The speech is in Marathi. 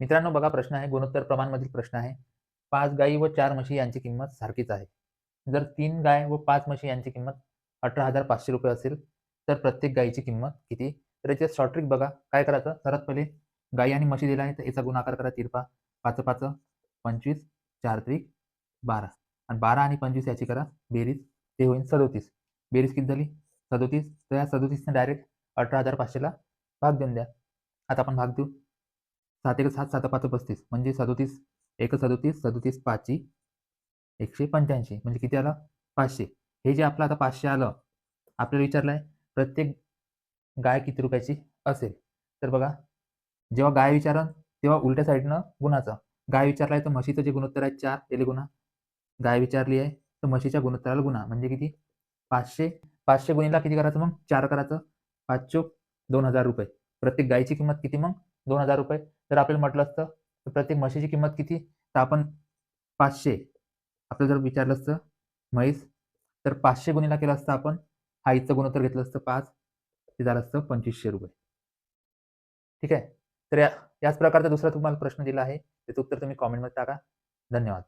मित्रांनो बघा प्रश्न आहे गुणोत्तर प्रमाणमधील प्रश्न आहे. पाच गायी व चार म्हशी यांची किंमत सारखीच आहे. जर तीन गाय व पाच म्हशी यांची किंमत अठरा हजार पाचशे रुपये असेल तर प्रत्येक गायीची किंमत किती? तर याच्यात शॉर्ट ट्रिक बघा. काय करायचं? सर्वात पहिले गायी आणि म्हशी दिला आहे तर याचा गुणाकार करा. तिरपा पाच पाच पंचवीस चार त्रिक बारा. आणि बारा आणि पंचवीस याची करा. बेरीज ते होईल सदोतीस. बेरीज किती झाली? सदोतीस. तर या सदोतीसने डायरेक्ट अठरा हजार पाचशेला भाग देऊन द्या. आता आपण भाग देऊ. सात एक सात सात पाच पस्तीस. म्हणजे सदोतीस एक सदोतीस सदोतीस पाचही एकशे पंच्याऐंशी. म्हणजे किती आलं? पाचशे. हे जे आपलं आता पाचशे आलं आपल्याला विचारलं आहे प्रत्येक गाय किती रुपयाची असेल? तर बघा जेव्हा गाय विचारण तेव्हा उलट्या साईडनं गुणाचा. गाय विचारला आहे तर म्हशीचं जे गुणोत्तर आहे चार त्याला गुणा. गाय विचारली आहे तर म्हशीच्या गुणोत्तराला गुणा. म्हणजे किती? पाचशे. पाचशे गुणीला किती करायचं मग? चार करायचं. पाच चोक दोन हजार रुपये. प्रत्येक गायीची किंमत किती मग? दोन हजार रुपये. जर आपल्याला म्हटलं असतं तर प्रत्येक म्हशीची किंमत किती? तर आपण पाचशे. आपल्याला जर विचारलं असतं म्हैस तर पाचशे गुणीला केलं असतं आपण आईचं गुणोत्तर घेतलं असतं पाच ते झालं असतं पंचवीसशे रुपये. ठीक आहे? तर या याच प्रकारचा दुसरा तुम्हाला प्रश्न दिला आहे. त्याचं उत्तर तुम्ही कॉमेंटमध्ये टाका. धन्यवाद.